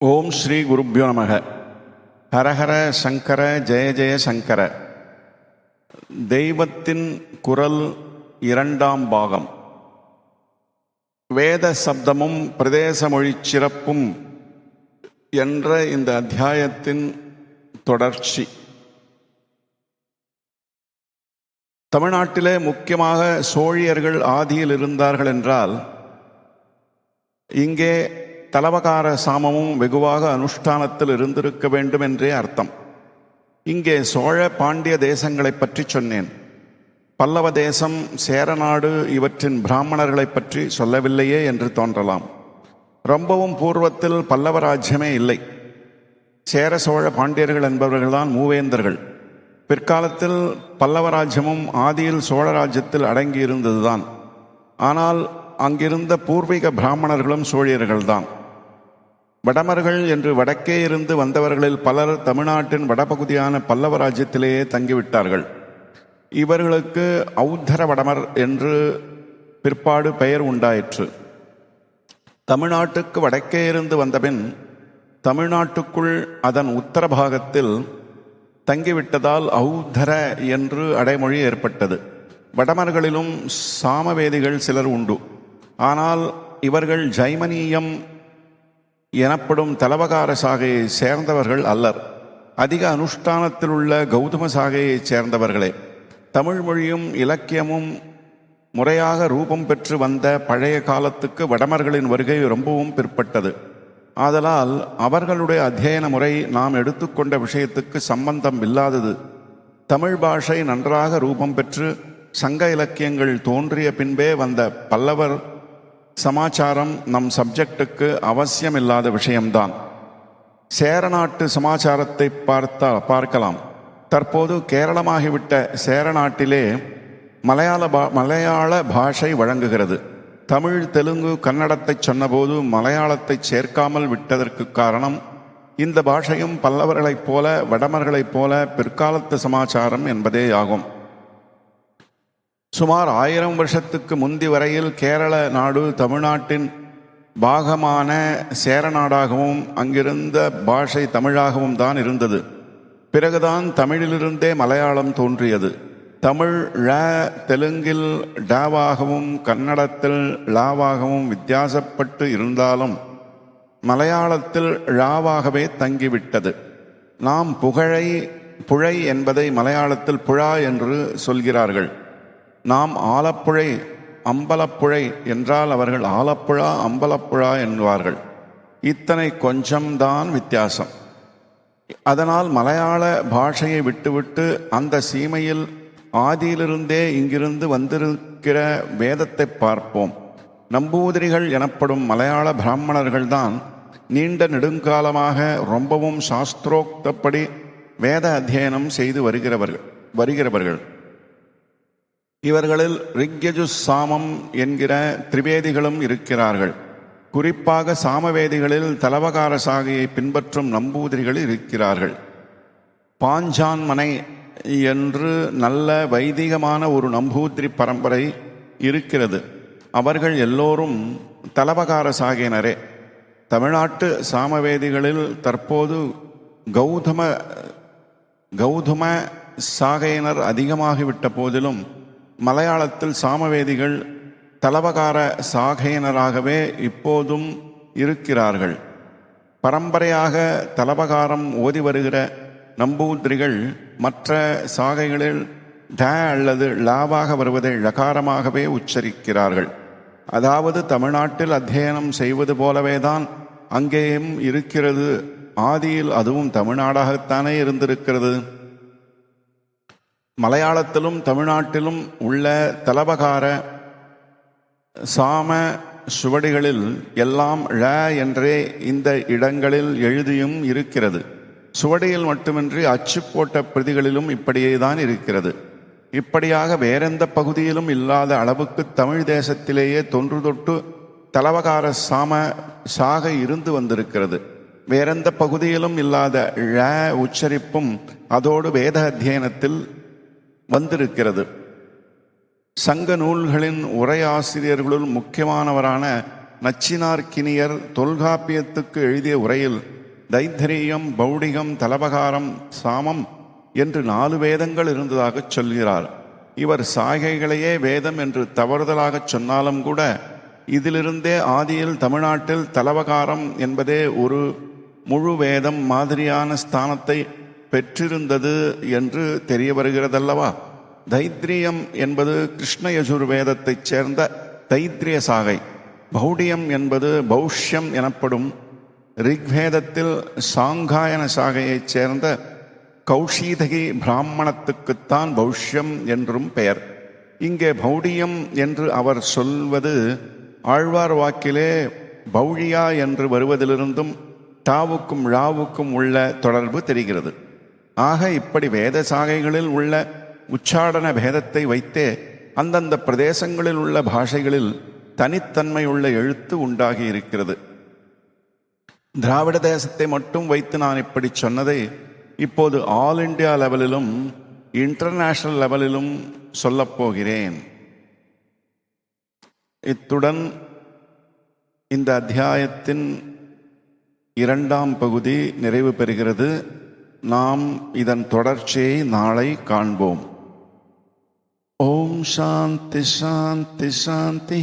ஓம் ஸ்ரீ குருப்யோ நமக. ஹரஹர சங்கர ஜெய ஜெய சங்கர. தெய்வத்தின் குரல் இரண்டாம் பாகம். வேத சப்தமும் பிரதேச மொழிச் சிறப்பும் என்ற இந்த அத்தியாயத்தின் தொடர்ச்சி. தமிழ்நாட்டிலே முக்கியமாக சோழியர்கள் ஆதியில் இருந்தார்கள் என்றால் இங்கே தலவகார சாமமும் வெகுவாக அனுஷ்டானத்தில் இருந்திருக்க வேண்டும் என்றே அர்த்தம். இங்கே சோழ பாண்டிய தேசங்களைப் பற்றி சொன்னேன். பல்லவ தேசம் சேரநாடு இவற்றின் பிராமணர்களைப் பற்றி சொல்லவில்லையே என்று தோன்றலாம். ரொம்பவும் பூர்வத்தில் பல்லவ ராஜ்யமே இல்லை. சேர சோழ பாண்டியர்கள் என்பவர்கள்தான் மூவேந்தர்கள். பிற்காலத்தில் பல்லவ ராஜ்யமும் ஆதியில் சோழ ராஜ்யத்தில் அடங்கி இருந்ததுதான் ஆனால் அங்கிருந்த பூர்வீக பிராமணர்களும் சோழியர்கள்தான். வடமர்கள் என்று வடக்கே இருந்து வந்தவர்களில் பலர் தமிழ்நாட்டின் வடபகுதியான பல்லவ ராஜ்யத்திலேயே தங்கிவிட்டார்கள். இவர்களுக்கு ஔத்தர வடமர் என்று பிற்பாடு பெயர் உண்டாயிற்று. தமிழ்நாட்டுக்கு வடக்கே இருந்து வந்தபின் தமிழ்நாட்டுக்குள் அதன் உத்தர பாகத்தில் தங்கிவிட்டதால் ஔத்தர என்று அடைமொழி ஏற்பட்டது. வடமர்களிலும் சாமவேதிகள் சிலர் உண்டு. ஆனால் இவர்கள் ஜைமனியம் எனப்படும் தலவகார சாகையை சேர்ந்தவர்கள் அல்லர். அதிக அனுஷ்டானத்தில் உள்ள கௌதம சாகையைச் சேர்ந்தவர்களே. தமிழ் மொழியும் இலக்கியமும் முறையாக ரூபம் பெற்று வந்த பழைய காலத்துக்கு வடமர்களின் வருகை ரொம்பவும் பிற்பட்டது. ஆதலால் அவர்களுடைய அத்தியன முறை நாம் எடுத்துக்கொண்ட விஷயத்துக்கு சம்பந்தம் இல்லாதது. தமிழ் பாஷை நன்றாக ரூபம் பெற்று சங்க இலக்கியங்கள் தோன்றிய பின்பே வந்த பல்லவர் சமாச்சாரம் நம் சப்ஜெக்டுக்கு அவசியமில்லாத விஷயம்தான். சேரநாட்டு சமாச்சாரத்தை பார்த்தா பார்க்கலாம். தற்போது கேரளமாகிவிட்ட சேரநாட்டிலே மலையாள பா மலையாள பாஷை வழங்குகிறது. தமிழ் தெலுங்கு கன்னடத்தை சொன்னபோது மலையாளத்தை சேர்க்காமல் விட்டதற்கு காரணம் இந்த பாஷையும் பல்லவர்களைப் போல வடமர்களைப் போல பிற்காலத்து சமாச்சாரம் என்பதே ஆகும் சுமார் ஆயிரம் வருஷத்துக்கு முந்தி வரையில் கேரள நாடு தமிழ்நாட்டின் பாகமான சேரநாடாகவும் அங்கிருந்த பாஷை தமிழாகவும் தான் இருந்தது. பிறகுதான் தமிழிலிருந்தே மலையாளம் தோன்றியது. தமிழ் ழ தெலுங்கில் டாவாகவும் கன்னடத்தில் லாவாகவும் வித்தியாசப்பட்டு இருந்தாலும் மலையாளத்தில் ழாவாகவே தங்கிவிட்டது. நாம் புகழை புழை என்பதை மலையாளத்தில் புழா என்று சொல்கிறார்கள். நாம் ஆலப்புழை அம்பலப்புழை என்றால் அவர்கள் ஆலப்புழா அம்பலப்புழா என்பார்கள். இத்தனை கொஞ்சம்தான் வித்தியாசம். அதனால் மலையாள பாஷையை விட்டுவிட்டு அந்த சீமையில் ஆதியிலிருந்தே இங்கிருந்து வந்திருக்கிற வேதத்தை பார்ப்போம். நம்பூதிரிகள் எனப்படும் மலையாள பிராமணர்கள்தான் நீண்ட நெடுங்காலமாக ரொம்பவும் சாஸ்திரோக்தப்படி வேத அத்தியனம் செய்து வருகிறவர்கள் வருகிறவர்கள். இவர்களில் ரிக்யஜு சாமம் என்கிற திரிவேதிகளும் இருக்கிறார்கள். குறிப்பாக சாமவேதிகளில் தலவகார சாகையை பின்பற்றும் நம்பூதிரிகள் இருக்கிறார்கள். பாஞ்சான்மனை என்று நல்ல வைதிகமான ஒரு நம்பூதிரி பரம்பரை இருக்கிறது. அவர்கள் எல்லோரும் தலவகார சாகையினரே. தமிழ்நாட்டு சாமவேதிகளில் தற்போது கௌதம கௌதம சாகையினர் அதிகமாகிவிட்ட போதிலும் மலையாளத்தில் சாமவேதிகள் தலவகார சாகையினராகவே இப்போதும் இருக்கிறார்கள். பரம்பரையாக தலவகாரம் ஓதி வருகிற நம்பூதிரிகள் மற்ற சாகைகளில் ட அல்லது லாவாக வருவதை ழகாரமாகவே உச்சரிக்கிறார்கள். அதாவது தமிழ்நாட்டில் அத்தியனம் செய்வது போலவேதான் அங்கேயும் இருக்கிறது. ஆதியில் அதுவும் தமிழ்நாடாகத்தானே இருந்திருக்கிறது. மலையாளத்திலும் தமிழ்நாட்டிலும் உள்ள தலபகார சாம சுவடிகளில் எல்லாம் ழ என்றே இந்த இடங்களில் எழுதியும் இருக்கிறது. சுவடியில் மட்டுமின்றி அச்சு போட்ட பிரதிகளிலும் இப்படியே தான் இருக்கிறது. இப்படியாக வேறெந்த பகுதியிலும் இல்லாத அளவுக்கு தமிழ் தேசத்திலேயே தொன்று தொட்டு தலவகார சாம சாக இருந்து வந்திருக்கிறது. வேறெந்த பகுதியிலும் இல்லாத ழ உச்சரிப்பும் அதோடு வேத அத்தியனத்தில் வந்திருக்கிறது. சங்க நூல்களின் உரையாசிரியர்களுள் முக்கியமானவரான நச்சினார்கினியர் தொல்காப்பியத்துக்கு எழுதிய உரையில் தைத்தரியம் பௌடிகம் தலபகாரம் சாமம் என்று நாலு வேதங்கள் இருந்ததாகச் சொல்கிறார். இவர் சாகைகளையே வேதம் என்று தவறுதலாகச் சொன்னாலும் கூட இதிலிருந்தே ஆதியில் தமிழ்நாட்டில் தலவகாரம் என்பதே ஒரு முழு வேதம் மாதிரியான ஸ்தானத்தை பெற்றிருந்தது என்று தெரிய வருகிறதல்லவா தைத்திரியம் என்பது கிருஷ்ண யஜுர்வேதத்தைச் சேர்ந்த தைத்திரிய சாகை. பௌடியம் என்பது பௌஷ்யம் எனப்படும் ரிக்வேதத்தில் சாங்காயன சாகையைச் சேர்ந்த கௌஷீதகி பிராமணத்துக்குத்தான் பௌஷ்யம் என்றும் பெயர். இங்கே பௌடியம் என்று அவர் சொல்வது ஆழ்வார் வாக்கிலே பௌழியா என்று வருவதிலிருந்தும் டாவுக்கும் ழாவுக்கும் உள்ள தொடர்பு தெரிகிறது. ஆக இப்படி வேத சாகைகளில் உள்ள உச்சாடன பேதத்தை வைத்தே அந்தந்த பிரதேசங்களில் உள்ள பாஷைகளில் தனித்தன்மை உள்ள எழுத்து உண்டாகி இருக்கிறது. திராவிட தேசத்தை மட்டும் வைத்து நான் இப்படி சொன்னதை இப்போது ஆல் இண்டியா லெவலிலும் இன்டர்நேஷனல் லெவலிலும் சொல்லப் போகிறேன். இத்துடன் இந்த அத்தியாயத்தின் இரண்டாம் பகுதி நிறைவு பெறுகிறது. நாம் இதன் தொடர்ச்சியை நாளை காண்போம். ஓம் சாந்தி சாந்தி சாந்தி.